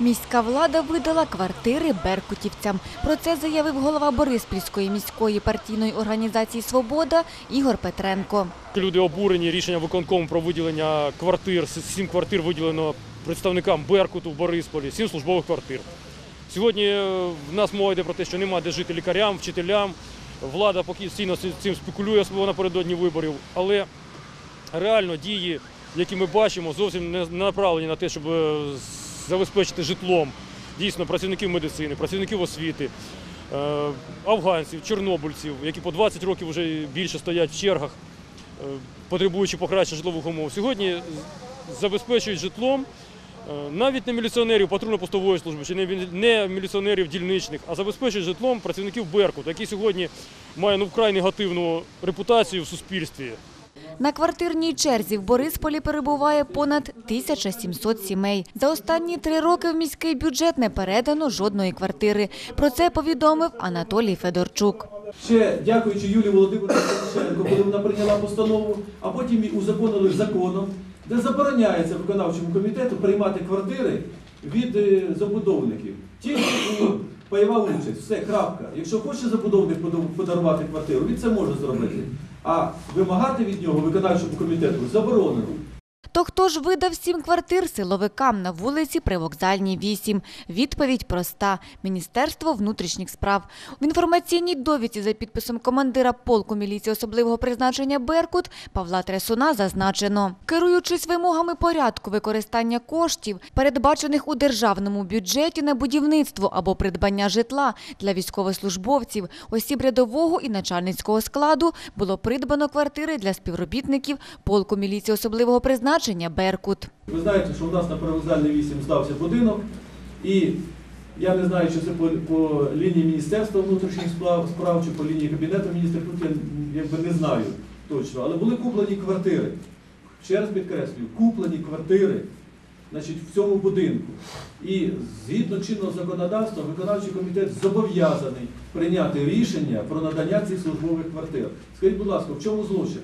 Міська влада видала квартири беркутівцям. Про це заявив голова Бориспільської міської партійної організації Свобода Ігор Петренко. Люди обурені рішенням виконкому про виділення квартир. Сім квартир виділено представникам Беркуту в Борисполі, сім службових квартир. Сьогодні е, в нас мова йде про те, що немає де жити лікарям, вчителям. Влада постійно цим спекулює особливо напередодні виборів. Але реально дії, які ми бачимо, зовсім не направлені на те, щоб е, забезпечити житлом дійсно працівників медицини, працівників освіти, е, афганців, чорнобильців, які по 20 років вже більше стоять в чергах, е, потребуючи покращення житлових умов. Сьогодні забезпечують житлом е, навіть не міліціонерів патрульно-постової служби, чи не міліціонерів дільничних, а забезпечують житлом працівників Беркуту, які сьогодні мають ну, вкрай негативну репутацію в суспільстві. На квартирній черзі в Борисполі перебуває понад 1700 сімей. За останні три роки в міський бюджет не передано жодної квартири. Про це повідомив Анатолій Федорчук. Ще дякуючи Юлії Володимирівні Тимошенко, коли вона прийняла постанову, а потім узаконили законом, де забороняється виконавчому комітету приймати квартири від е, забудовників. Тільки пайова участь, все, крапка. Якщо хоче забудовник подарувати квартиру, він це може зробити. А вимагати від нього виконавчому комітету заборонено. То хто ж видав сім квартир силовикам на вулиці Привокзальній 8? Відповідь проста – Міністерство внутрішніх справ. В інформаційній довідці за підписом командира полку міліції особливого призначення «Беркут» Павла Тресуна зазначено. Керуючись вимогами порядку використання коштів, передбачених у державному бюджеті на будівництво або придбання житла для військовослужбовців, осіб рядового і начальницького складу, було придбано квартири для співробітників полку міліції особливого призначення «Беркут». Ви знаєте, що у нас на привокзальній 8 здався будинок, і я не знаю, чи це по, по лінії Міністерства внутрішніх справ, чи по лінії Кабінету міністрів, я якби не знаю точно, але були куплені квартири. Ще раз підкреслюю, куплені квартири значить, в цьому будинку. І згідно чинного законодавства, виконавчий комітет зобов'язаний прийняти рішення про надання цих службових квартир. Скажіть, будь ласка, в чому злочин?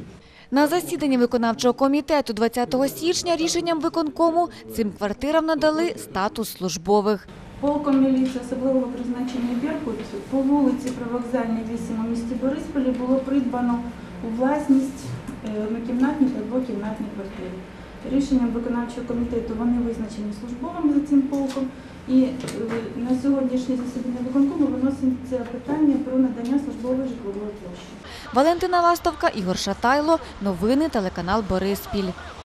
На засіданні виконавчого комітету 20 січня рішенням виконкому цим квартирам надали статус службових. Полком міліції особливого призначення Беркут по вулиці Привокзальній 8 у місті Борисполі було придбано у власність е, однокімнатні та двокімнатні квартири. Рішенням виконавчого комітету вони визначені службовими за цим полком. І е, на сьогоднішнє засідання виконкому виноситься питання про надання службової житлової площі. Валентина Ластовка, Ігор Шатайло. Новини телеканал Бориспіль.